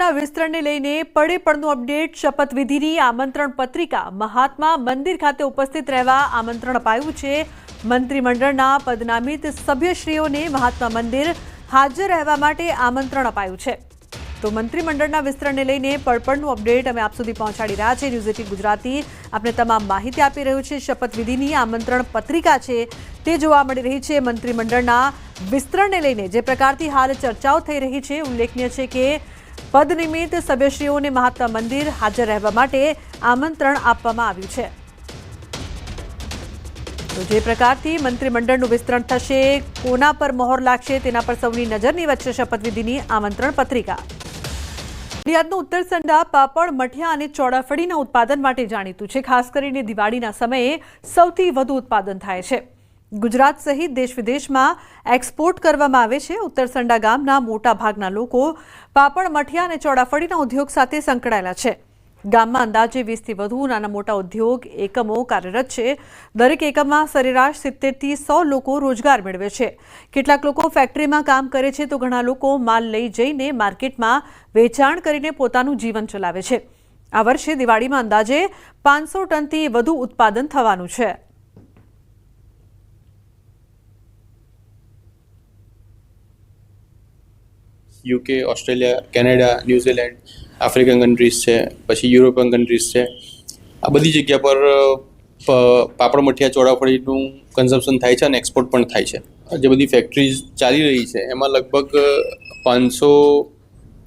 ના વિસ્તરણને લઈને પડે પડનું અપડેટ શપથવિધિની આમંત્રણ પત્રિકા. મહાત્મા મંદિર ખાતે ઉપસ્થિત રહેવા આમંત્રણ અપાયું છે. મંત્રીમંડળના પદનામિત સભ્યશ્રીઓને મહાત્મા મંદિર હાજર રહેવા માટે આમંત્રણ અપાયું છે. તો મંત્રીમંડળના વિસ્તરણને લઈને પડપડનું અપડેટ અમે આપ સુધી પહોંચાડી રહ્યા છે ન્યૂઝ એટીન ગુજરાતી આપણે તમામ માહિતી આપી રહ્યું છે. શપથવિધિની આમંત્રણ પત્રિકા છે તે જોવા મળી રહી છે. મંત્રીમંડળના વિસ્તરણને લઈને જે પ્રકારથી હાલ ચર્ચાઓ થઈ રહી છે, ઉલ્લેખનીય છે કે પદ નિમિત્ત સભ્યશ્રીઓને મહાત્મા મંદિર હાજર રહેવા માટે આમંત્રણ આપવામાં આવ્યું છે. તો જે પ્રકારથી મંત્રીમંડળનું વિસ્તરણ થશે, કોના પર મહોર લાગશે તેના પર સૌની નજરની વચ્ચે શપથવિધિની આમંત્રણ પત્રિકા. નડિયાદનું ઉત્તર સંડા, પાપડ, મઠિયા અને ચોળાફળીના ઉત્પાદન માટે જાણીતું છે. ખાસ કરીને દિવાળીના સમયે સૌથી વધુ ઉત્પાદન થાય છે. ગુજરાત સહિત દેશ વિદેશમાં એક્સપોર્ટ કરવામાં આવે છે. ઉત્તરસંડા ગામના મોટા ભાગના લોકો પાપડ, મઠિયા અને ચોળાફળીના ઉદ્યોગ સાથે સંકળાયેલા છે. ગામમાં અંદાજે વીસથી વધુ નાના મોટા ઉદ્યોગ, એકમો કાર્યરત છે. દરેક એકમમાં સરેરાશ સિત્તેરથી સો લોકો રોજગાર મેળવે છે. કેટલાક લોકો ફેક્ટરીમાં કામ કરે છે તો ઘણા લોકો માલ લઈ જઈને માર્કેટમાં વેચાણ કરીને પોતાનું જીવન ચલાવે છે. આ વર્ષે દિવાળીમાં અંદાજે પાંચસો ટનથી વધુ ઉત્પાદન થવાનું છે. UK Australia Canada New Zealand African countries છે, પછી યુરોપિયન કન્ટ્રીઝ છે. આ બધી જગ્યા પર પાપડ મઠિયા ચોળાફળીનું કન્ઝમ્પશન થાય છે અને એક્સપોર્ટ પણ થાય છે. જે બધી ફેક્ટરીઝ ચાલી રહી છે, એમાં લગભગ પાંચસો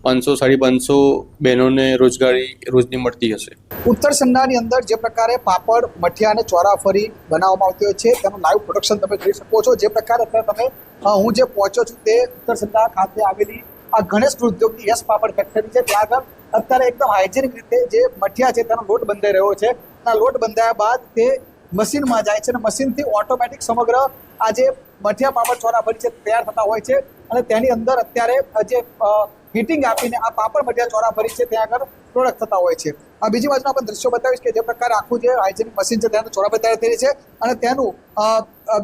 પાંચસો, સાડી પાંચસો બહેનોને રોજગારી રોજની મળતી હશે. ઉત્તર સંડાની અંદર જે પ્રકારે પાપડ, મઠિયા અને ચોરાફરી બનાવવામાં આવતી હોય છે, તેનું લાઈવ પ્રોડક્શન તમે જોઈ શકો છો. જે પ્રકારે અત્યારે તમે હું જે પહોંચ્યો છું તે ઉત્તર સંડા ખાતે આવેલી આ ગણેશ ઉદ્યોગની યશ પાપડ ફેક્ટરી છે. ત્યાં આગળ અત્યારે એકદમ હાઇજેનિક રીતે જે મઠિયા છે તેનો લોટ બંધાઈ રહ્યો છે. આ લોટ બંધાયા બાદ તે મશીનમાં જાય છે અને મશીનથી ઓટોમેટિક સમગ્ર આ જે મઠિયા પાપડ ચોરાફરી છે તૈયાર થતા હોય છે. અને તેની અંદર અત્યારે જે હીટિંગ આપીને આ પાપડ મઠિયા ચોરાફરી છે ત્યાં આગળ પ્રોડક્ટ થતા હોય છે. આ બીજી બાજુ આપણે દ્રશ્યો બતાવીશ કે જે પ્રકારે આખું જે હાઇજેનિક મશીન છે તેનું ચોરાફરી તૈયાર થઈ છે અને તેનું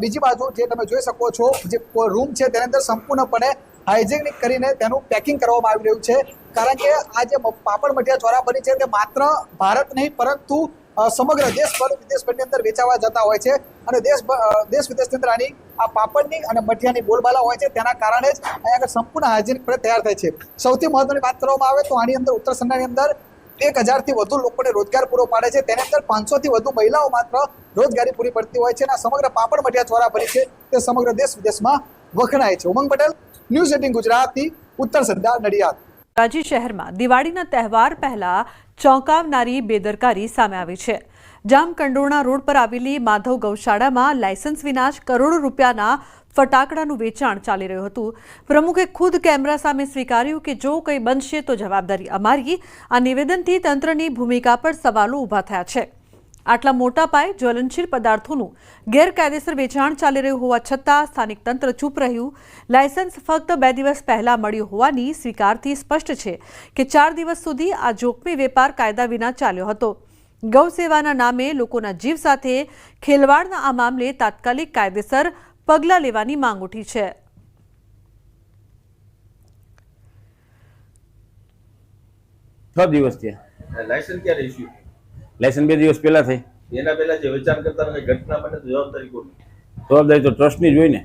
બીજી બાજુ જે તમે જોઈ શકો છો, જે રૂમ છે તેની અંદર સંપૂર્ણપણે હાઇજેનિક કરીને તેનું પેકિંગ કરવામાં આવી રહ્યું છે. કારણ કે આ જે પાપડ મઠિયા બની છે તે માત્ર ભારત નહીં, પરંતુ સમગ્ર દેશભર વિદેશભરની અંદર વેચાવા જતા હોય છે. અને દેશ દેશ વિદેશની અંદર આની, આ પાપડની અને મઠિયાની બોલબાલા હોય છે. તેના કારણે જ અહીંયા આગળ સંપૂર્ણ હાઇજેનિક પણ તૈયાર થાય છે. સૌથી મહત્વની વાત કરવામાં આવે તો આની અંદર ઉત્તર સંડાની અંદર એક હજારથી વધુ લોકોને રોજગાર પૂરો પાડે છે. તેની અંદર પાંચસોથી વધુ મહિલાઓ માત્ર રોજગારી પૂરી પડતી હોય છે અને સમગ્ર પાપડ મઠિયા ચોરા ભરી છે. તે સમગ્ર દેશ વિદેશમાં વખણાય છે. ઉમંગ પટેલ? ન્યૂઝ એટીન ગુજરાતી ઉત્તર સંડા નડિયાદ. ધોરાજી શહેરમાં દિવાળીના તહેવાર પહેલા ચોંકાવનારી બેદરકારી સામે આવી છે. જામકંડોરણા રોડ પર આવેલી માધવ ગૌશાળામાં લાયસન્સ વિના જ કરોડો રૂપિયાના ફટાકડાનું વેચાણ ચાલી રહ્યું હતું. પ્રમુખે ખુદ કેમેરા સામે સ્વીકાર્યું કે જો કંઈ બનશે તો જવાબદારી અમારી. આ નિવેદનથી તંત્રની ભૂમિકા પર સવાલો ઊભા થયા છે. આટલા મોટા પાયે જ્વલનશીલ પદાર્થોનું ગેરકાયદેસર વેચાણ ચાલી રહ્યું હોવા છતાં સ્થાનિક તંત્ર ચૂપ રહ્યું. લાયસન્સ ફક્ત બે દિવસ પહેલા મળ્યું હોવાની સ્વીકારથી સ્પષ્ટ છે કે ચાર દિવસ સુધી આ જોખમી વેપાર કાયદા વિના ચાલ્યો હતો. ગૌ સેવાના નામે લોકોના જીવ સાથે ખેલવાડના આ મામલે તાત્કાલિક કાયદેસર પગલાં લેવાની માંગ ઉઠી છે. છ દિવસ થયા. લાયસન્સ ક્યારે ઇસ્યુ લાયસન્સ બે દિવસ પહેલા થઈ એના પહેલા જે વિચાર કરતા અને ઘટના બને તો જવાબદારી કોની જવાબદારી તો ટ્રસ્ટની જ હોય ને.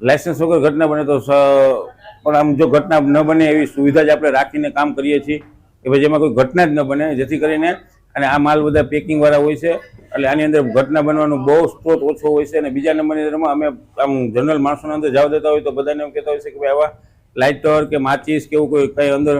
લાયસન્સ વગર ઘટના બને તો પણ આમ જો ઘટના ન બને એવી સુવિધા જ આપણે રાખીને કામ કરીએ છીએ કે ભાઈ જેમાં કોઈ ઘટના જ ન બને જેથી કરીને અને આ માલ બધા પેકિંગવાળા હોય છે. એટલે આની અંદર ઘટના બનવાનો બહુ સ્ત્રોત ઓછો હોય છે અને બીજા નંબરની અંદરમાં અમે આમ જનરલ માણસોના અંદર જવા દેતા હોય તો બધાને એમ કહેતા હોય છે કે ભાઈ આવા લાઇટર કે માચીસ કે એવું કોઈ કંઈ અંદર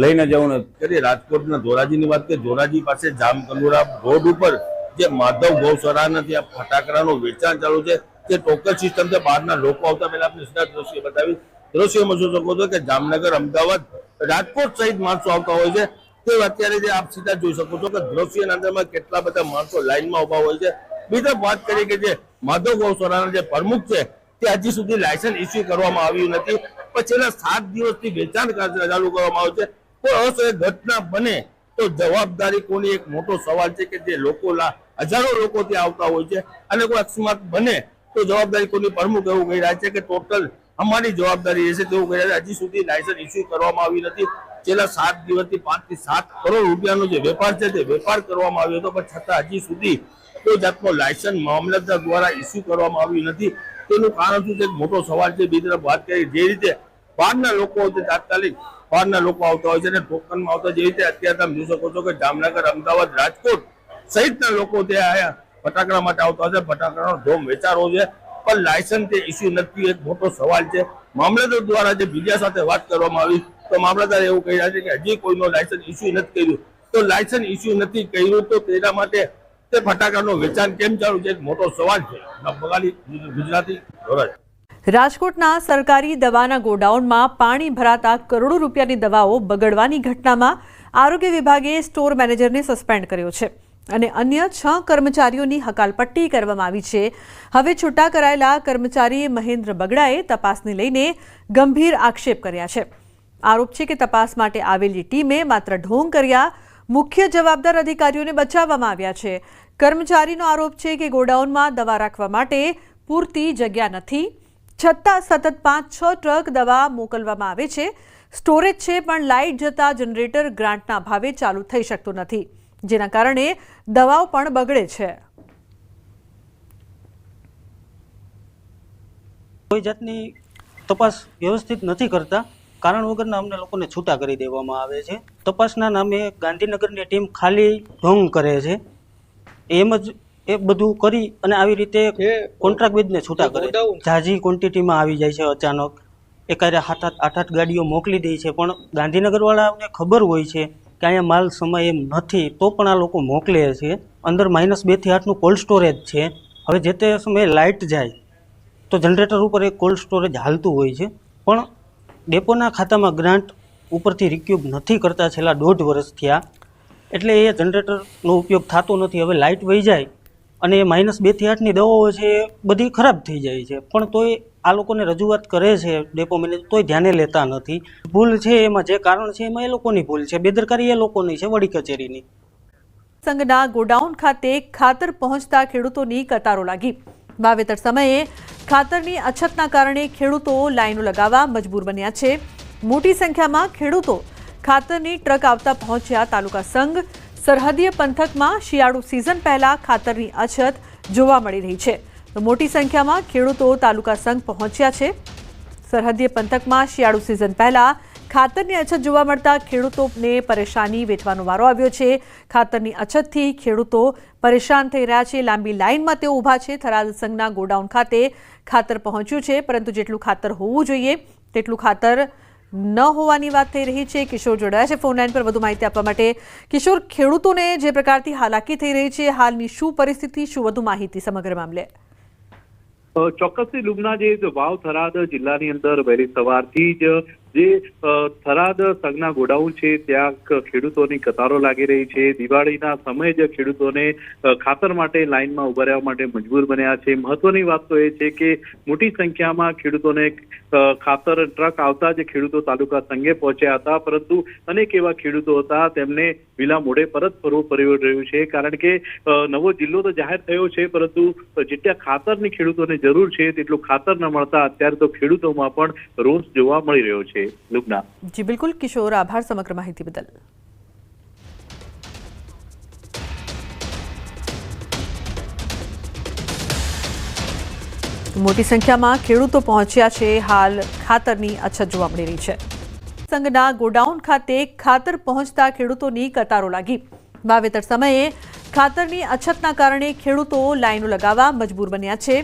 લઈને જવું નથી. રાજકોટના ધોરાજીની વાત કે ધોરાજી પાસે જામકંડોરા રોડ ઉપર જે માધવ ગૌશાળાના ત્યાં ફટાકડાનું વેચાણ ચાલુ છે તે ટોકન સિસ્ટમ છે, બહારના લોકો આવતા પહેલા આપણે સીધા દ્રશ્ય બતાવી દ્રશ્યમાં જોઈ શકો છો કે જામનગર, અમદાવાદ, રાજકોટ સહિત માણસો આવતા હોય છે. તે અત્યારે જે આપ સીધા જોઈ શકો છો કે દ્રશ્યના અંદરમાં કેટલા બધા માણસો લાઈનમાં ઊભા હોય છે. બીજા વાત કરીએ કે જે માધવ ગૌસરાના જે પ્રમુખ છે, તે હજી સુધી લાયસન્સ ઇસ્યુ કરવામાં આવ્યું નથી. પણ છેલ્લા સાત દિવસથી વેચાણ ચાલુ કરવામાં આવ્યું છે. કોઈ અવસરે ઘટના બને તો જવાબદારી કોની? એક મોટો સવાલ છે કે જે લોકો હજારો લોકો ત્યાં આવતા હોય છે. અને કોઈ અકસ્માત બને તો જવાબદારી કોની? પ્રમુખ એવું કહી રહ્યા છે કે ટોટલ અમારી જવાબદારી રહેશે તેવું કહી રહ્યા હજી સુધી લાયસન્સ ઇસ્યુ કરવામાં આવી નથી. છેલ્લા સાત દિવસથી પાંચથી સાત કરોડ રૂપિયાનો જે વેપાર છે તે વેપાર કરવામાં આવ્યો હતો. પણ છતાં હજી સુધી કોઈ જાતનો લાયસન્સ મામલતદાર દ્વારા ઇસ્યુ કરવામાં આવ્યું નથી. તેનું કારણ શું છે? મોટો સવાલ છે. બીજી તરફ વાત કરીએ જે રીતે બહારના લોકો તાત્કાલિક બહારના લોકો આવતા હોય છે અને ટોકનમાં આવતા જે રીતે અત્યારે તમે જોઈ શકો છો કે જામનગર, અમદાવાદ, રાજકોટ સહિતના લોકો ત્યાં આયા ફટાકડા માટે આવતા હોય છે. ફટાકડાનો ધોમ વેચારો છે. પણ લાયસન્સ તે ઇસ્યુ નથી. એક મોટો સવાલ છે. મામલતદાર દ્વારા જે બીજા સાથે વાત કરવામાં આવી, તો મામલતદાર એવું કહી રહ્યા છે કે હજી કોઈનો લાયસન્સ ઇસ્યુ નથી કર્યું. તો લાયસન્સ ઇસ્યુ નથી કર્યું તો તેના માટે તે ફટાકડાનું વેચાણ કેમ ચાલુ છે? એક મોટો સવાલ છે. ગુજરાતી ધોરણ. રાજકોટના સરકારી દવાના ગોડાઉનમાં પાણી ભરાતા કરોડો રૂપિયાની દવાઓ બગડવાની ઘટનામાં આરોગ્ય વિભાગે સ્ટોર મેનેજરને સસ્પેન્ડ કર્યો છે. અને અન્ય છ કર્મચારીઓની હકાલપટ્ટી કરવામાં આવી છે. હવે છૂટા કરાયેલા કર્મચારી મહેન્દ્ર બગડાએ તપાસને લઈને ગંભીર આક્ષેપ કર્યા છે. આરોપ છે કે તપાસ માટે આવેલી ટીમે માત્ર ઢોંગ કર્યા, મુખ્ય જવાબદાર અધિકારીઓને બચાવવામાં આવ્યા છે. કર્મચારીનો આરોપ છે કે ગોડાઉનમાં દવા રાખવા માટે પૂરતી જગ્યા નથી. છતાં સતત પાંચ છ ટ્રક દવા મોકલવામાં આવે છે. સ્ટોરેજ છે, પણ લાઇટ જતા જનરેટર ગ્રાન્ટના ભાવે ચાલુ થઈ શકતું નથી. જેના કારણે દવાઓ પણ બગડે છે. કોઈ જાતની તપાસ વ્યવસ્થિત નથી કરતા. કારણ વગરના અમને લોકોને છૂટા કરી દેવામાં આવે છે. તપાસના નામે ગાંધીનગરની ટીમ ખાલી ઢોંગ કરે છે. એમ જ એ બધું કરી અને આવી રીતે કોન્ટ્રાક્ટ બેઝને છૂટા કરે. ઝાઝી ક્વોન્ટિટીમાં આવી જાય છે અચાનક. એકારે આઠ આઠ આઠ આઠ ગાડીઓ મોકલી દે છે પણ ગાંધીનગરવાળાને ખબર હોય છે કે અહીંયા માલ સમય એમ નથી તો પણ આ લોકો મોકલે છે. અંદર માઇનસ બેથી આઠનું કોલ્ડ સ્ટોરેજ છે. હવે જે તે સમયે લાઇટ જાય તો જનરેટર ઉપર એક કોલ્ડ સ્ટોરેજ હાલતું હોય છે. પણ ડેપોના ખાતામાં ગ્રાન્ટ ઉપરથી રિક્યુબ નથી કરતા છેલ્લા દોઢ વર્ષથી આ એટલે એ જનરેટરનો ઉપયોગ થતો નથી. હવે લાઇટ વહી જાય અને માઇનસ બેથી આઠની દવાઓ છે, બધી ખરાબ થઈ જાય છે. પણ તોય આ લોકોને રજૂઆત કરે છે ડેપો મેનેજર, તોય ધ્યાને લેતા નથી. ભૂલ છે એમાં, જે કારણ છે એમાં એ લોકોની ભૂલ છે. બેદરકારી એ લોકોની છે, વડી કચેરીની. સંઘના ગોડાઉન ખાતે ખાતર પહોંચતા ખેડૂતોની કતારો લાગી. વાવેતર સમયે ખાતરની અછતના કારણે ખેડૂતો લાઈનો લગાવવા મજબૂર બન્યા છે. મોટી સંખ્યામાં ખેડૂતો ખાતરની ટ્રક આવતા પહોંચ્યા તાલુકા સંઘ સરહદીય પંથકમાં શિયાળુ સિઝન પહેલા ખાતરની અછત જોવા મળી રહી છે. તો મોટી સંખ્યામાં ખેડૂતો તાલુકા સંઘ પહોંચ્યા છે. સરહદીય પંથકમાં શિયાળુ સિઝન પહેલા ખાતરની અછત જોવા મળતા ખેડૂતોને પરેશાની વેઠવાનો વારો આવ્યો છે. ખાતરની અછતથી ખેડૂતો પરેશાન થઈ રહ્યા છે. લાંબી લાઇનમાં તેઓ ઊભા છે. થરાદ સંઘના ગોડાઉન ખાતે ખાતર પહોંચ્યું છે. પરંતુ જેટલું ખાતર હોવું જોઈએ, તેટલું ખાતર ન હોવાની વાત થઈ રહી છે. કિશોર જોડાયા છે ફોન લાઈન પર વધુ માહિતી આપવા માટે. કિશોર, ખેડૂતોને જે પ્રકારથી હાલાકી થઈ રહી છે, હાલની શું પરિસ્થિતિ, શું વધુ માહિતી સમગ્ર મામલે? ચોક્કસથી લુમના જે વાવ થરાદ જિલ્લાની અંદર વહેલી સવારથી જ જે થરાદ સગના ગોડાઉન છે, ત્યાં ખેડૂતોની કતારો લાગી રહી છે. દિવાળીના સમયે જ ખેડૂતોને ખાતર માટે લાઇનમાં ઊભા રહેવા માટે મજબૂર બન્યા છે. મહત્વની વાત તો એ છે કે, મોટી સંખ્યામાં ખેડૂતોને ખાતર ટ્રક આવતા જ ખેડૂતો તાલુકા સંઘે પહોંચ્યા હતા. પરંતુ અનેક એવા ખેડૂતો હતા, તેમને વિલા મોડે પરત ફરવું પડી રહ્યું છે. કારણ કે નવો જિલ્લો તો જાહેર થયો છે, પરંતુ જેટલા ખાતરની ખેડૂતોને જરૂર છે, તેટલું ખાતર ન મળતા અત્યારે તો ખેડૂતોમાં પણ રોષ જોવા મળી રહ્યો છે. લુગના જી બિલકુલ કિશોર આભાર સમગ્ર માહિતી બદલ મોટી સંખ્યામાં ખેડૂતો પહોંચ્યા છે હાલ ખાતરની અછત જોવા મળી રહી છે સંઘના ગોડાઉન ખાતે ખાતર પહોંચતા ખેડૂતોની કતારો લાગી વાવેતર સમયે ખાતરની અછતના કારણે ખેડૂતો લાઈનો લગાવવા મજબૂર બન્યા છે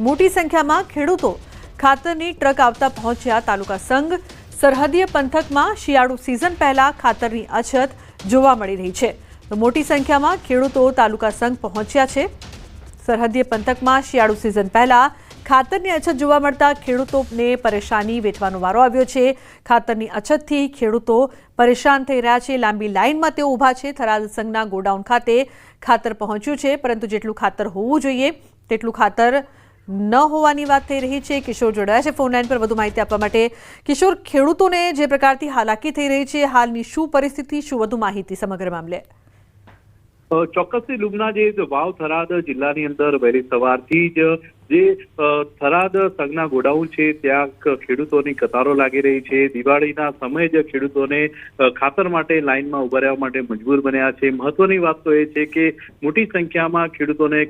મોટી સંખ્યામાં ખેડૂતો ખાતરની ટ્રક આવતા પહોંચ્યા તાલુકા સંઘ સરહદીય પંથકમાં શિયાળુ સિઝન પહેલા ખાતરની અછત જોવા મળી રહી છે. તો મોટી સંખ્યામાં ખેડૂતો તાલુકા સંઘ પહોંચ્યા છે. સરહદીય પંથકમાં શિયાળુ સિઝન પહેલા ખાતરની અછત જોવા મળતા ખેડૂતોને પરેશાની વેઠવાનો વારો આવ્યો છે. ખાતરની અછતથી ખેડૂતો પરેશાન થઈ રહ્યા છે. લાંબી લાઇનમાં તેઓ ઊભા છે. થરાદ સંઘના ગોડાઉન ખાતે ખાતર પહોંચ્યું છે. પરંતુ જેટલું ખાતર હોવું જોઈએ, તેટલું ખાતર ન હોવાની વાત થઈ રહી છે. કિશોર જોડાયા છે ફોન લાઈન પર. વધુ માહિતી આપવા માટે કિશોર, ખેડૂતોને જે પ્રકારથી હાલાકી થઈ રહી છે, હાલની શું પરિસ્થિતિ, શું વધુ માહિતી સમગ્ર મામલે? ચોક્કસથી લુમના જે વાવ થરાદ જિલ્લાની અંદર વહેલી સવારથી જ જે થરાદ સગના ગોડાઉન છે, ત્યાં ખેડૂતોની કતારો લાગી રહી છે. દિવાળીના સમયે જ ખેડૂતોને ખાતર માટે લાઇનમાં ઊભા રહેવા માટે મજબૂર બન્યા છે. મહત્વની વાત તો એ છે કે, મોટી સંખ્યામાં ખેડૂતોને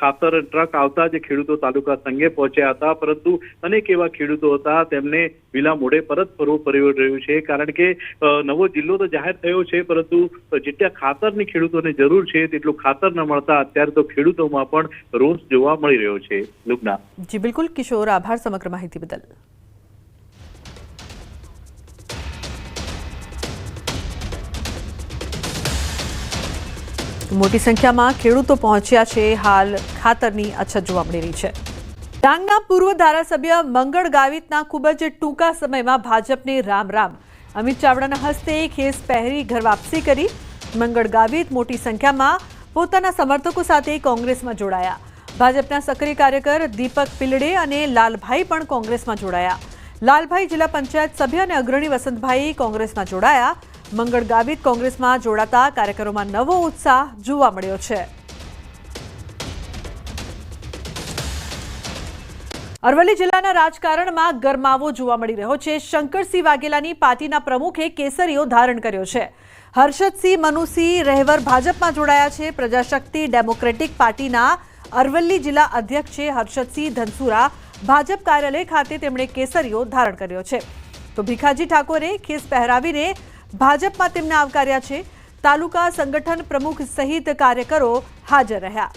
ખાતર ટ્રક આવતા જ ખેડૂતો તાલુકા સંઘે પહોંચ્યા હતા. પરંતુ અનેક એવા ખેડૂતો હતા, તેમને વિલા મોડે પરત ફરવું પડી રહ્યું છે. કારણ કે નવો જિલ્લો તો જાહેર થયો છે, પરંતુ જેટલા ખાતરની ખેડૂતોને જરૂર છે, તેટલું ખાતર ન મળતા અત્યારે તો ખેડૂતોમાં પણ રોષ જોવા મળી રહ્યો છે. લુબના જી, બિલકુલ. કિશોર, આભાર સમગ્ર માહિતી બદલ. મોટી સંખ્યામાં ખેડૂતો પહોંચ્યા છે. હાલ ખાતરની અછત જોવા મળી રહી છે. ડાંગના પૂર્વ ધારાસભ્ય મંગળ ગાવિતના ખૂબ જ ટૂંકા સમયમાં ભાજપને રામ રામ. અમિત ચાવડાના હસ્તે ખેસ પહેરી ઘર વાપસી કરી. મંગળ ગાવિત મોટી સંખ્યામાં પોતાના સમર્થકો સાથે કોંગ્રેસમાં જોડાયા. ભાજપના સક્રિય કાર્યકર દીપક પિલડે અને લાલભાઈ પણ કોંગ્રેસમાં જોડાયા. લાલભાઈ જિલ્લા પંચાયત સભ્ય અને અગ્રણી વસંતભાઈ કોંગ્રેસમાં જોડાયા. મંગળ ગાવિત કોંગ્રેસમાં જોડાતા કાર્યકરોમાં નવો ઉત્સાહ જોવા મળ્યો છે. અરવલ્લી જિલ્લાના રાજકારણમાં ગરમાવો જોવા મળી રહ્યો છે. શંકરસિંહ વાઘેલાની પાર્ટીના પ્રમુખે કેસરીઓ ધારણ કર્યો છે. હર્ષદસિંહ મનુસિંહ રહેવર ભાજપમાં જોડાયા છે. પ્રજાશક્તિ ડેમોક્રેટિક પાર્ટીના અરવલ્લી જિલ્લા અધ્યક્ષ છે હર્ષદસિંહ ધનસુરા ભાજપ કાર્યાલય ખાતે તેમણે કેસરીઓ ધારણ કર્યો છે. તો ભીખાજી ઠાકોરે ખેસ પહેરાવીને ભાજપમાં તેમને આવકાર્યા છે. તાલુકા સંગઠન પ્રમુખ સહિત કાર્યકરો હાજર રહ્યા.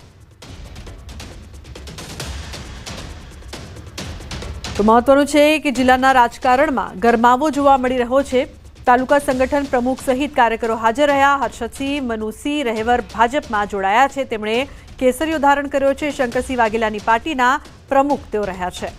તો મહત્વનું છે કે જિલ્લાના રાજકારણમાં ગરમાવો જોવા મળી રહ્યો છે. તાલુકા સંગઠન પ્રમુખ સહિત કાર્યકરો હાજર રહ્યા. હર્ષદસિંહ, મનુસિંહ, રહેવર ભાજપમાં જોડાયા છે. તેમણે કેસરીઓ ધારણ કર્યો છે. શંકરસિંહ વાઘેલાની પાર્ટીના પ્રમુખ તેઓ રહ્યા છે.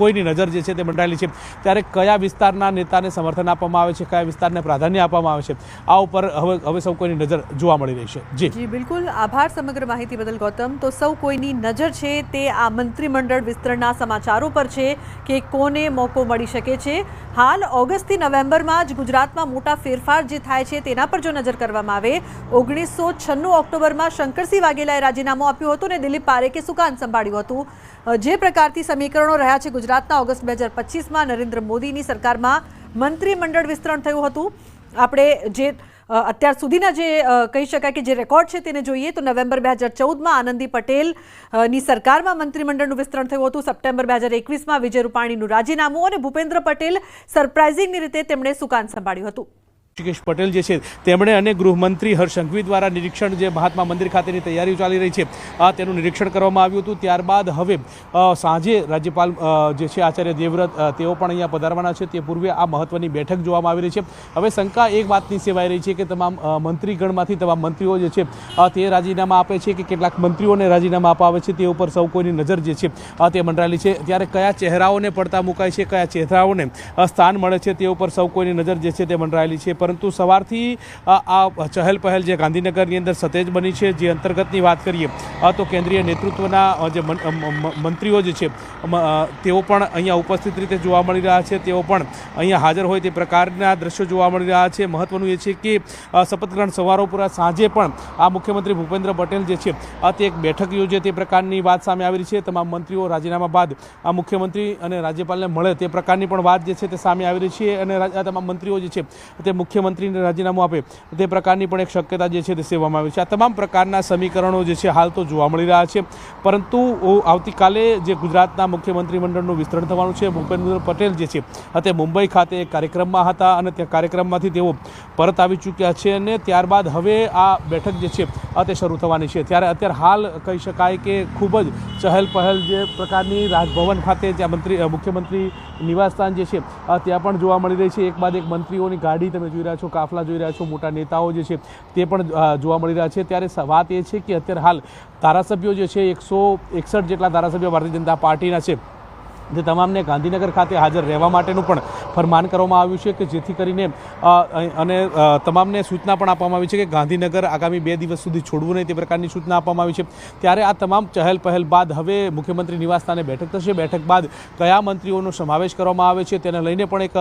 કોઈની નજર જે છે તે મંડાયેલી છે. ત્યારે કયા વિસ્તારના નેતાને સમર્થન આપવામાં આવે છે, કયા વિસ્તારને પ્રાધાન્ય આપવામાં આવે છે, આ ઉપર હવે હવે સૌ કોઈની નજર જોવા મળી રહી છે. જી. જી, બિલકુલ. આભાર સમગ્ર માહિતી બદલ ગૌતમ. તો સૌ કોઈની નજર છે તે આ મંત્રીમંડળ વિસ્તરણના સમાચારો પર છે કે કોને મોકો મળી શકે છે. હાલ ઓગસ્ટથી નવેમ્બરમાં જ ગુજરાતમાં મોટા ફેરફાર જે થાય છે તેના પર જો નજર કરવામાં આવે, ઓગણીસો છન્નું ઓક્ટોબરમાં શંકરસિંહ વાઘેલાએ રાજીનામું આપ્યું હતું અને દિલીપ પારેખે સુકાન સંભાળ્યું હતું. જે પ્રકારથી સમીકરણો રહ્યા છે ગુજરાતના ઓગસ્ટ બે હજાર પચીસમાં નરેન્દ્ર મોદીની સરકારમાં મંત્રીમંડળ વિસ્તરણ થયું હતું. આપણે જે અત્યાર સુધીના જે કહી શકાય કે જે રેકોર્ડ છે તેને જોઈએ તો નવેમ્બર બે હજાર ચૌદમાં આનંદી પટેલની સરકારમાં મંત્રીમંડળનું વિસ્તરણ થયું હતું. સપ્ટેમ્બર બે હજાર એકવીસમાં વિજય રૂપાણીનું રાજીનામું અને ભૂપેન્દ્ર પટેલ સરપ્રાઇઝિંગની રીતે તેમણે સુકાન સંભાળ્યું હતું. ઋષિકેશ પટેલ જે છે, તેમણે અને ગૃહમંત્રી હર્ષ દ્વારા નિરીક્ષણ જે મહાત્મા મંદિર ખાતેની તૈયારીઓ ચાલી રહી છે, આ તેનું નિરીક્ષણ કરવામાં આવ્યું હતું. ત્યારબાદ હવે સાંજે રાજ્યપાલ જે છે આચાર્ય દેવવ્રત તેઓ પણ અહીંયા પધારવાના છે. તે પૂર્વે આ મહત્વની બેઠક જોવામાં આવી રહી છે. હવે શંકા એક વાતની સેવાઈ રહી છે કે તમામ મંત્રીગણમાંથી તમામ મંત્રીઓ જે છે તે રાજીનામા આપે છે કે કેટલાક મંત્રીઓને રાજીનામા અપાવે છે તે ઉપર સૌ કોઈની નજર જે છે તે મંડરાયેલી છે. ત્યારે કયા ચહેરાઓને પડતા મુકાય છે, કયા ચહેરાઓને સ્થાન મળે છે તે ઉપર સૌ કોઈની નજર જે છે તે મંડરાયેલી છે. પરંતુ સવારથી આ ચહેલ પહેલ જે ગાંધીનગરની અંદર સતેજ બની છે, જે અંતર્ગતની વાત કરીએ તો કેન્દ્રીય નેતૃત્વના જે મંત્રીઓ જે છે તેઓ પણ અહીંયા ઉપસ્થિત રીતે જોવા મળી રહ્યા છે, તેઓ પણ અહીંયા હાજર હોય તે પ્રકારના દ્રશ્યો જોવા મળી રહ્યા છે. મહત્વનું એ છે કે શપથગ્રહણ શપથ ગ્રહણ સમારોહ સાંજે પણ આ મુખ્યમંત્રી ભૂપેન્દ્ર પટેલ જે છે તે એક બેઠક યોજે તે પ્રકારની વાત સામે આવી રહી છે. તમામ મંત્રીઓ રાજીનામા બાદ આ મુખ્યમંત્રી અને રાજ્યપાલને મળે તે પ્રકારની પણ વાત જે છે તે સામે આવી રહી છે અને આ તમામ મંત્રીઓ જે છે તે મુખ્યમંત્રીને રાજીનામું આપે તે પ્રકારની પણ એક શક્યતા જે છે તે સેવામાં આવી છે. આ તમામ પ્રકારના સમીકરણો જે છે હાલ તો જોવા મળી રહ્યા છે. પરંતુ આવતીકાલે જે ગુજરાતના મુખ્યમંત્રી મંડળનું વિસ્તરણ થવાનું છે ભૂપેન્દ્ર પટેલ જે છે, અત્યારે મુંબઈ ખાતે એક કાર્યક્રમમાં હતા અને તે કાર્યક્રમમાંથી તેઓ પરત આવી ચૂક્યા છે અને ત્યારબાદ હવે આ બેઠક જે છે તે શરૂ થવાની છે. ત્યારે અત્યારે હાલ કહી શકાય કે ખૂબ જ ચહેલ પહેલ જે પ્રકારની રાજભવન ખાતે જ્યાં મંત્રી મુખ્યમંત્રી નિવાસસ્થાન જે છે ત્યાં પણ જોવા મળી રહી છે. એક બાદ એક મંત્રીઓની ગાડી તમે જોઈ રહ્યા છો, કાફલા જોઈ રહ્યા છો, મોટા નેતાઓ જે છે તે પણ જોવા મળી રહ્યા છે. ત્યારે વાત એ છે કે અત્યારે હાલ ધારાસભ્યો જે છે, એકસો એકસઠ જેટલા ધારાસભ્યો ભારતીય જનતા પાર્ટીના છે. તે તમામને ગાંધીનગર ખાતે હાજર રહેવા માટેનું પણ ફરમાન કરવામાં આવ્યું છે કે જેથી કરીને અને તમામને સૂચના પણ આપવામાં આવી છે કે ગાંધીનગર આગામી બે દિવસ સુધી છોડવું નહીં તે પ્રકારની સૂચના આપવામાં આવી છે. ત્યારે આ તમામ ચહેલ પહેલ બાદ હવે મુખ્યમંત્રી નિવાસસ્થાને બેઠક થશે. બેઠક બાદ કયા મંત્રીઓનો સમાવેશ કરવામાં આવે છે તેને લઈને પણ એક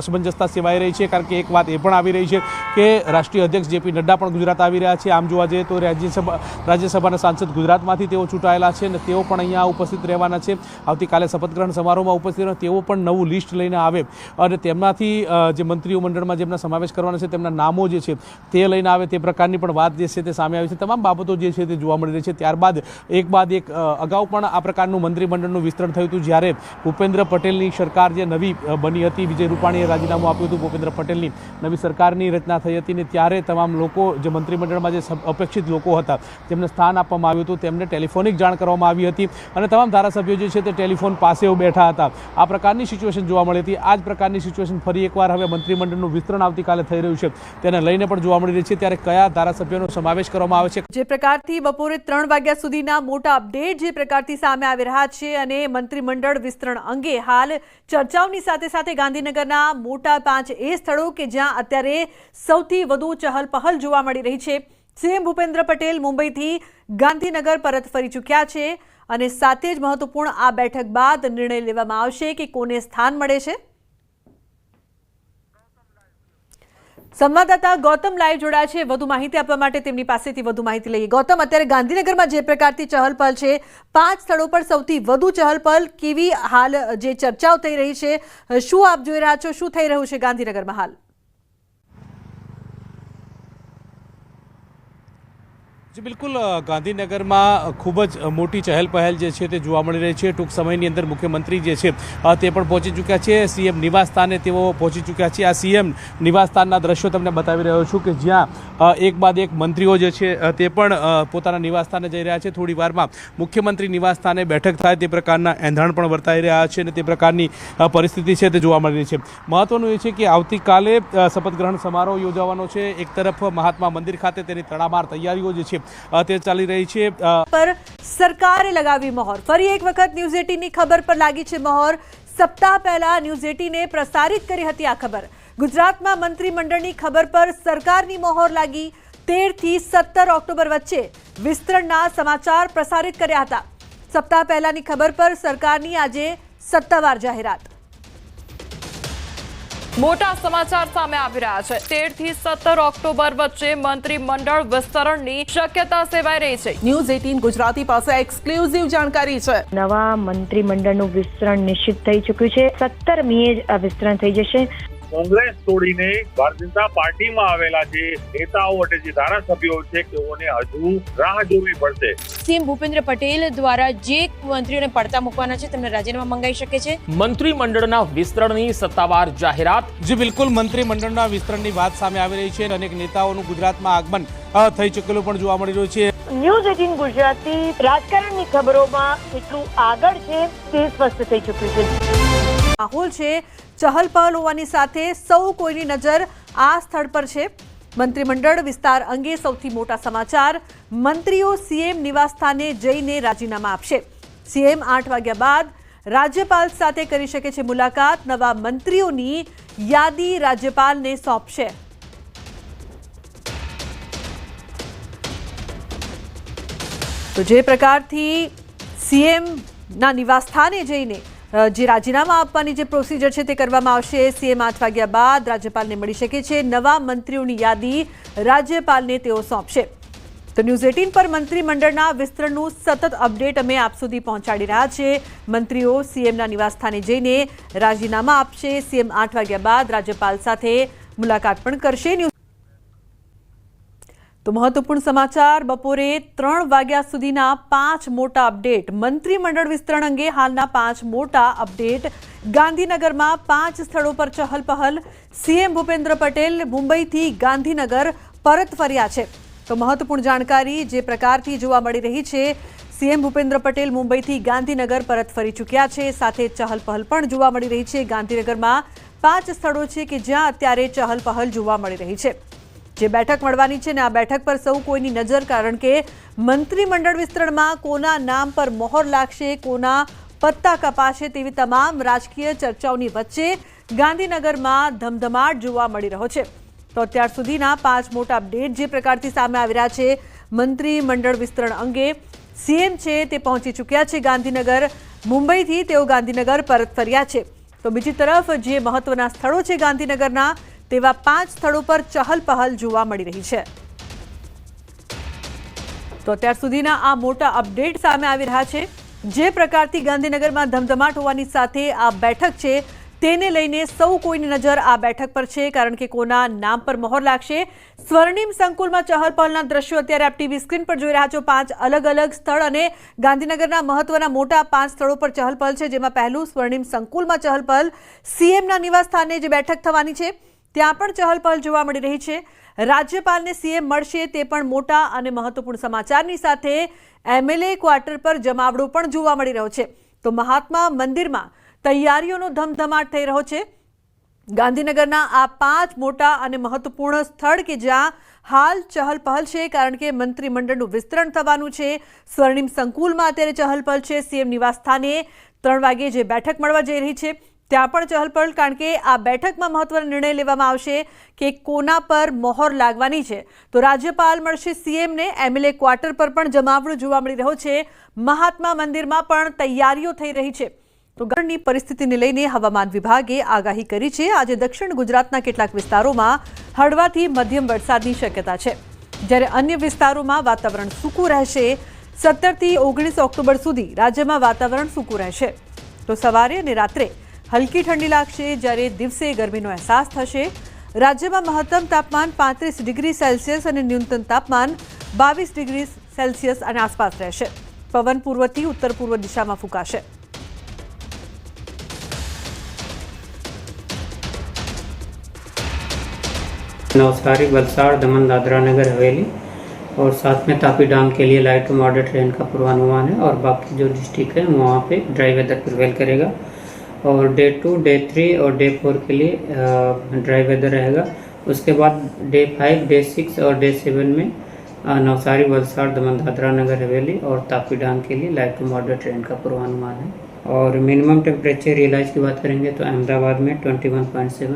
અસમંજસતા સેવાઈ રહી છે. કારણ કે એક વાત એ પણ આવી રહી છે કે રાષ્ટ્રીય અધ્યક્ષ જેપી નડ્ડા પણ ગુજરાત આવી રહ્યા છે. આમ જોવા જઈએ તો રાજ્યસભા, રાજ્યસભાના સાંસદ ગુજરાતમાંથી તેઓ ચૂંટાયેલા છે અને તેઓ પણ અહીંયા ઉપસ્થિત રહેવાના છે. આવતીકાલે શપથગ્રહણ સમારોહમાં ઉપસ્થિત રહે તેઓ પણ નવું લિસ્ટ લઈને આવે અને તેમનાથી જે મંત્રીઓ મંડળમાં જેમના સમાવેશ કરવાના છે, તેમના નામો જે છે, તે લઈને આવે. તે પ્રકારની પણ વાત જે છે તે સામે આવી છે. તમામ બાબતો જે છે તે જોવા મળી રહી છે. ત્યારબાદ એક બાદ એક અગાઉ પણ આ પ્રકારનું મંત્રીમંડળનું વિસ્તરણ થયું હતું, જ્યારે ભૂપેન્દ્ર પટેલની સરકાર જે નવી બની હતી, વિજય રૂપાણીએ રાજીનામું આપ્યું હતું ભૂપેન્દ્ર પટેલની, નવી સરકારની રચના થઈ હતી ને ત્યારે તમામ લોકો, જે મંત્રીમંડળમાં જે અપેક્ષિત લોકો હતા, તેમને સ્થાન આપવામાં આવ્યું હતું. તેમને ટેલિફોનિક જાણ કરવામાં આવી હતી અને તમામ ધારાસભ્યો જે છે તે ટેલિફોન પાસે બેઠા હતા. આ પ્રકારની સિચ્યુએશન જોવા મળી હતી. આ જ પ્રકારની સિચ્યુએશન ફરી એકવાર હવે મંત્રીમંડળનું વિસ્તરણ આવતીકાલે થઈ રહ્યું છે. તેને લઈને પણ જોવા મળી રહી છે. ત્યારે કયા ધારાસભ્યોનો સમાવેશ કરવામાં આવે છે? જે પ્રકારથી બપોરે ત્રણ વાગ્યા સુધીના મોટા અપડેટ જે પ્રકારથી સામે આવી રહ્યા છે અને મંત્રીમંડળ વિસ્તરણ અંગે હાલ ચર્ચાઓની સાથે સાથે ગાંધીનગરના મોટા પાંચ એ સ્થળો કે જ્યાં અત્યારે સૌથી વધુ ચહલપહલ જોવા મળી રહી છે. સીએમ ભૂપેન્દ્ર પટેલ મુંબઈથી ગાંધીનગર પરત ફરી ચૂક્યા છે. અને સાથે જ મહત્વપૂર્ણ આ બેઠક બાદ નિર્ણય લેવામાં આવશે કે કોને સ્થાન મળે છે. સંવાદદાતા ગૌતમ લાઈવ જોડાયા છે. વધુ માહિતી આપવા માટે તેમની પાસેથી વધુ માહિતી લઈએ. ગૌતમ, અત્યારે ગાંધીનગરમાં જે પ્રકારથી ચહલપહલ છે, પાંચ સ્થળો પર સૌથી વધુ ચહલપહલ કેવી હાલ જે ચર્ચાઓ થઈ રહી છે, શું આપ જોઈ રહ્યા છો? શું થઈ રહ્યું છે ગાંધીનગરમાં હાલ? જી, બિલકુલ ગાંધીનગરમાં ખૂબ જ મોટી ચહેલ પહેલ જે છે તે જોવા મળી રહી છે. ટૂંક સમયની અંદર મુખ્યમંત્રી જે છે તે પણ પહોંચી ચૂક્યા છે. સીએમ નિવાસસ્થાને તેઓ પહોંચી ચૂક્યા છે. આ સીએમ નિવાસસ્થાનના દ્રશ્યો તમને બતાવી રહ્યો છું કે જ્યાં એક બાદ એક મંત્રીઓ જે છે તે પણ પોતાના નિવાસસ્થાને જઈ રહ્યા છે. થોડી વારમાં મુખ્યમંત્રી નિવાસસ્થાને બેઠક થાય તે પ્રકારના એંધાણ પણ વર્તાઈ રહ્યા છે અને તે પ્રકારની પરિસ્થિતિ છે તે જોવા મળી રહી છે. મહત્વનું એ છે કે આવતીકાલે શપથગ્રહણ શપથ ગ્રહણ સમારોહ યોજાવાનો છે. એક તરફ મહાત્મા મંદિર ખાતે તેની તડામાર તૈયારીઓ જે છે તે ચાલી રહી છે. પર સરકારે લગાવી મહોર. ફરી એક વખત ન્યૂઝ એટીનની ખબર પર લાગી છે મહોર. સપ્તાહ પહેલા ન્યૂઝ એટીને પ્રસારિત કરી હતી આ ખબર. ગુજરાતમાં મંત્રીમંડળની ખબર પર સરકારની મહોર લાગી. તેરથી સત્તર ઓક્ટોબર વચ્ચે વિસ્તરણના સમાચાર પ્રસારિત કર્યા હતા. સપ્તાહ પહેલાની ખબર પર સરકારની આજે સત્તાવાર જાહેરાત. મોટા સમાચાર સામે આવી રહ્યા છે. તેરથી સત્તર ઓક્ટોબર વચ્ચે મંત્રીમંડળ વિસ્તરણની શક્યતા સેવાઈ રહી છે. ન્યૂઝ એટીન ગુજરાતી પાસે એક્સક્લુઝિવ જાણકારી છે. નવા મંત્રીમંડળનું વિસ્તરણ નિશ્ચિત થઈ ચૂક્યું છે. સત્તર મીએ જ આ વિસ્તરણ થઈ જશે. કોંગ્રેસ છોડીને ભારતીય જનતા પાર્ટીમાં આવેલા જે નેતાઓ અને જે ધારાસભ્યો છે તેઓને હજુ રાહ જોવી પડશે. સીએમ ભૂપેન્દ્ર પટેલ દ્વારા જે મંત્રીઓને પડતા મૂકવાના છે તેમને રાજીનામા મંગાઈ શકે છે. મંત્રીમંડળના વિસ્તરણની સત્તાવાર જાહેરાત. જે બિલકુલ મંત્રીમંડળના વિસ્તરણની વાત સામે આવી રહી છે અને અનેક નેતાઓનું ગુજરાતમાં આગમન થઈ ચૂકેલું પણ જોવા મળી રહ્યું છે. ન્યૂઝ એટીન ગુજરાતી રાજકારણની ખબરોમાં એટલું આગળ છે તે સ્પષ્ટ થઈ ચૂક્યું છે. માહોલ છે ચહલપહલ હોવાની સાથે સૌ કોઈની નજર આ સ્થળ પર છે. મંત્રીમંડળ વિસ્તાર અંગે સૌથી મોટા સમાચાર મંત્રીઓ સીએમ નિવાસસ્થાને જઈને રાજીનામા આપશે. સીએમ આઠ વાગ્યા બાદ રાજ્યપાલ સાથે કરી શકે છે મુલાકાત નવા મંત્રીઓની યાદી રાજ્યપાલને સોંપશે. તો જે પ્રકારથી સીએમના નિવાસસ્થાને જઈને અ, જે રાજીનામા આપવાની જે પ્રોસિજર છે તે કરવામાં આવશે. સીએમ આઠ વાગ્યા બાદ રાજ્યપાલને મળી શકે છે. નવા મંત્રીઓની યાદી રાજ્યપાલને તેઓ સોંપશે. તો ન્યૂઝ એટીન પર મંત્રીમંડળના વિસ્તરણનું સતત અપડેટ અમે આપ સુધી પહોંચાડી રહ્યા છે. મંત્રીઓ સીએમના નિવાસસ્થાને જઈને રાજીનામા આપશે. સીએમ આઠ વાગ્યા બાદ રાજ્યપાલ સાથે મુલાકાત પણ કરશે. ન્યૂઝ તો મહત્વપૂર્ણ સમાચાર, બપોરે ત્રણ વાગ્યા સુધીના પાંચ મોટા અપડેટ. મંત્રીમંડળ વિસ્તરણ અંગે હાલના પાંચ મોટા અપડેટ. ગાંધીનગરમાં પાંચ સ્થળો પર ચહલપહલ. સીએમ ભૂપેન્દ્ર પટેલ મુંબઈથી ગાંધીનગર પરત ફર્યા છે. તો મહત્વપૂર્ણ જાણકારી જે પ્રકારથી જોવા મળી રહી છે, સીએમ ભૂપેન્દ્ર પટેલ મુંબઈથી ગાંધીનગર પરત ફરી ચૂક્યા છે. સાથે ચહલપહલ પણ જોવા મળી રહી છે. ગાંધીનગરમાં પાંચ સ્થળો છે કે જ્યાં અત્યારે ચહલપહલ જોવા મળી રહી છે. જે બેઠક મળવાની છે ને આ બેઠક પર સૌ કોઈની નજર, કારણ કે મંત્રીમંડળ વિસ્તરણમાં કોના નામ પર મોહર લાગશે, કોના પત્તા કપાશે તેવી તમામ રાજકીય ચર્ચાઓની વચ્ચે ગાંધીનગરમાં ધમધમાટ જોવા મળી રહ્યો છે. તો અત્યાર સુધીના પાંચ મોટા અપડેટ જે પ્રકારથી સામે આવી રહ્યા છે, મંત્રીમંડળ વિસ્તરણ અંગે સીએમ છે તે પહોંચી ચૂક્યા છે ગાંધીનગર. મુંબઈથી તેઓ ગાંધીનગર પરત ફર્યા છે. તો બીજી તરફ જે મહત્વના સ્થળો છે ગાંધીનગરના તેવા પાંચ સ્થળો પર ચહલ પહલ જોવા મળી રહી છે. તો અત્યાર સુધીના આ મોટા અપડેટ સામે આવી રહ્યા છે. જે પ્રકારથી ગાંધીનગરમાં ધમધમાટ હોવાની સાથે આ બેઠક છે, તેને લઈને સૌ કોઈની નજર આ બેઠક પર છે, કારણ કે કોના નામ પર મહોર લાગશે. સ્વર્ણિમ સંકુલમાં ચહલ પહલના દ્રશ્યો અત્યારે આપ ટીવી સ્ક્રીન પર જોઈ રહ્યા છો. પાંચ અલગ અલગ સ્થળ અને ગાંધીનગરના મહત્વના મોટા પાંચ સ્થળો પર ચહલપહલ છે, જેમાં પહેલું સ્વર્ણિમ સંકુલમાં ચહલપહલ. સીએમના નિવાસ સ્થાને જે બેઠક થવાની છે ત્યાં પણ ચહલપહલ જોવા મળી રહી છે. રાજ્યપાલને સીએમ મળશે તે પણ મોટા અને મહત્વપૂર્ણ સમાચારની સાથે એમએલએ ક્વાર્ટર પર જમાવડો પણ જોવા મળી રહ્યો છે. તો મહાત્મા મંદિરમાં તૈયારીઓનો ધમધમાટ થઈ રહ્યો છે. ગાંધીનગરના આ પાંચ મોટા અને મહત્વપૂર્ણ સ્થળ કે જ્યાં હાલ ચહલ પહલ છે, કારણ કે મંત્રીમંડળનું વિસ્તરણ થવાનું છે. સ્વર્ણિમ સંકુલમાં અત્યારે ચહલપહલ છે. સીએમ નિવાસ સ્થાને ત્રણ વાગે જે બેઠક મળવા જઈ રહી છે. ત્યાં પણ ચહલપહલ કારણ કે આ બેઠકમાં મહત્વનો નિર્ણય લેવામાં આવશે કે કોના પર મોહર લાગવાની છે. તો રાજ્યપાલ મળશે સીએમને, એમએલએ ક્વાર્ટર પર પણ જમાવડું જોવા મળી રહ્યો છે. મહાત્મા મંદિરમાં પણ તૈયારીઓ થઈ રહી છે. તો ગણની પરિસ્થિતિને લઈને હવામાન વિભાગે આગાહી કરી છે. આજે દક્ષિણ ગુજરાતના કેટલાક વિસ્તારોમાં હળવાથી મધ્યમ વરસાદની શક્યતા છે. જ્યારે અન્ય વિસ્તારોમાં વાતાવરણ સૂકું રહેશે. સત્તરથી ઓગણીસ ઓક્ટોબર સુધી રાજ્યમાં વાતાવરણ સૂકું રહેશે. તો સવારે અને રાત્રે હલકી ઠંડી લાગશે જ્યારે દિવસે ગરમીનો અહેસાસ થશે રાજ્યમાં મહત્તમ તાપમાન પાંત્રીસ ડિગ્રી સેલ્સિયસ અને ન્યૂનતમ તાપમાન બાવીસ ડિગ્રી સેલ્સિયસ અને આસપાસ રહેશે પવન પૂર્વથી ઉત્તર પૂર્વ દિશામાં ફૂંકાશે नवसारी वलसाड़ दमन दादरा नगर हवेली और साथ में तापी डांग के लिए लाइट टू मॉडरेट रेन का पूर्वानुमान है और बाकी जो डिस्ट्रिक्ट है वहाँ पे ड्राई वेदर प्रिवेल करेगा और डे टू डे थ्री और डे फोर के लिए ड्राई वेदर रहेगा। उसके बाद डे फाइव डे सिक्स और डे सेवन में नवसारी, वलसाड़ दमन दादरा नगर, हवेली और तापी डांग के लिए लाइट टू मॉडरेट रेन का पूर्वानुमान है। और मिनिमम टेम्परेचर रियलाइज़ की बात करेंगे तो अहमदाबाद में 21.7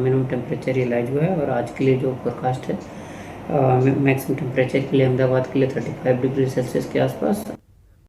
मिनिमम टेम्परेचर रियलाइज़ हुआ है और आज के लिए जो फोरकास्ट है मैक्सिमम टेम्परेचर के लिए अहमदाबाद के लिए 35 डिग्री सेल्सियस के आसपास।